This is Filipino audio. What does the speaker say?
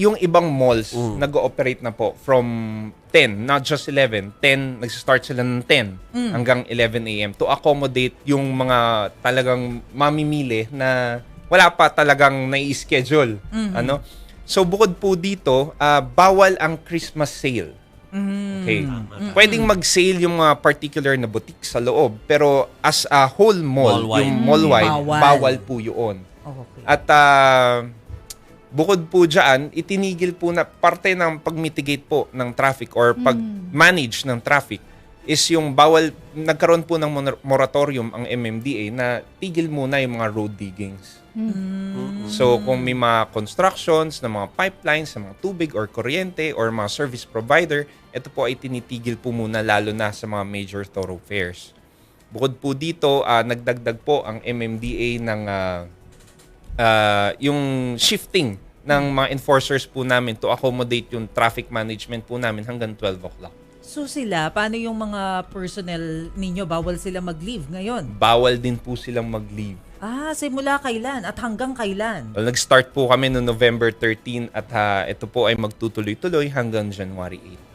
yung ibang malls Mm. nag-ooperate na po from 10, not just 11. 10, nag-start sila ng 10 Mm. hanggang 11 a.m. to accommodate yung mga talagang mamimili na wala pa talagang nai-schedule. Mm-hmm. Ano? So bukod po dito, ah, bawal ang Christmas sale. Mm-hmm. Okay. Pwedeng mag-sale yung mga particular na boutique sa loob, pero as a whole mall, Mall-wide. yung mall-wide, Bawal. bawal po yun. Okay. At ah, bukod po dyan, itinigil po na parte ng pag-mitigate po ng traffic or pag-manage ng traffic is yung bawal, nagkaroon po ng mor- moratorium ang MMDA na tigil muna yung mga road diggings. So kung may mga constructions ng mga pipelines, ng mga tubig or kuryente or mga service provider, ito po ay tinitigil po muna lalo na sa mga major thoroughfares. Bukod po dito, ah, nagdagdag po ang MMDA ng ah, ah, yung shifting ng mga enforcers po namin to accommodate yung traffic management po namin hanggang 12 o'clock. So sila, paano yung mga personnel ninyo? Bawal sila mag-leave ngayon? Bawal din po silang mag-leave. Ah, simula kailan at hanggang kailan? Well, nag-start po kami no November 13 at ah, ito po ay magtutuloy-tuloy hanggang January 8.